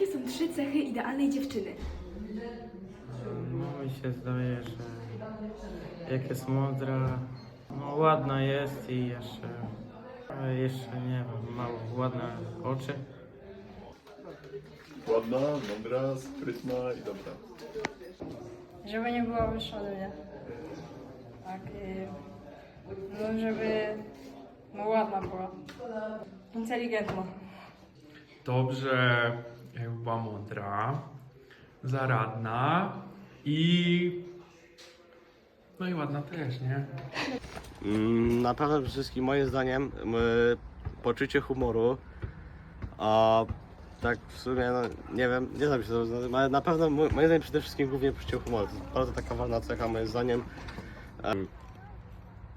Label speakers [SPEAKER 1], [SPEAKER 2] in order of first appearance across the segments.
[SPEAKER 1] Jakie są trzy cechy idealnej dziewczyny?
[SPEAKER 2] No mi się zdaje, że jak jest mądra, no ładna jest i jeszcze, jeszcze nie wiem, mało ładne oczy.
[SPEAKER 3] Ładna, mądra, sprytna i dobra.
[SPEAKER 4] Żeby nie była wyższa ode mnie. Tak. y, No, żeby no, ładna była. Inteligentna.
[SPEAKER 5] Dobrze, była mądra, zaradna i. No i ładna też, nie?
[SPEAKER 6] Mm, Na pewno przede wszystkim moim zdaniem poczucie humoru, a tak w sumie, no, nie wiem, nie znam się to, ale na pewno mo- moim zdaniem przede wszystkim głównie poczucie humoru. To jest bardzo taka ważna cecha moim zdaniem. Em,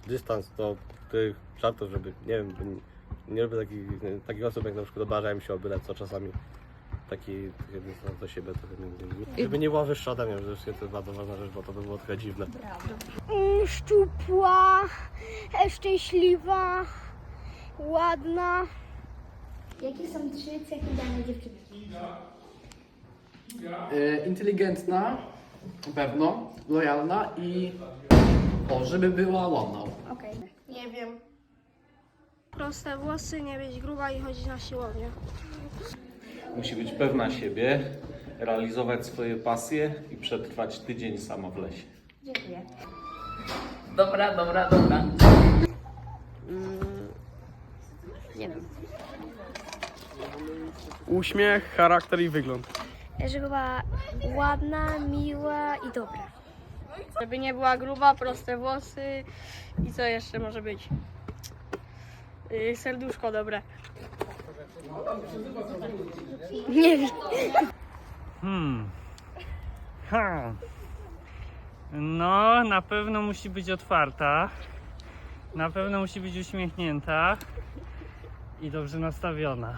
[SPEAKER 6] dystans do tych żartów, żeby, nie wiem, nie lubię takich, takich osób jak na przykład obrażają się o byle co czasami. Taki taki dystans do siebie trochę między innymi. Żeby nie była wyższa ode mnie, że to jest bardzo ważna rzecz, bo to by było trochę dziwne.
[SPEAKER 7] Szczupła, szczęśliwa, ładna.
[SPEAKER 1] Jakie są trzy cechy idealnej dziewczyny?
[SPEAKER 8] E, inteligentna, na pewno, lojalna i o, żeby była ładna.
[SPEAKER 1] Okej.
[SPEAKER 7] Nie wiem. Proste włosy, nie być gruba i chodzić na siłownię.
[SPEAKER 9] Musi być pewna siebie, realizować swoje pasje i przetrwać tydzień sama w lesie.
[SPEAKER 1] Dziękuję.
[SPEAKER 4] Dobra, dobra, dobra.
[SPEAKER 7] Nie wiem.
[SPEAKER 8] Uśmiech, charakter i wygląd.
[SPEAKER 7] Żeby była ładna, miła i dobra.
[SPEAKER 4] Żeby nie była gruba, proste włosy i co jeszcze może być? Y, serduszko dobre.
[SPEAKER 7] Nie wiem.
[SPEAKER 2] Hmm. Ha. No, na pewno musi być otwarta. Na pewno musi być uśmiechnięta i dobrze nastawiona.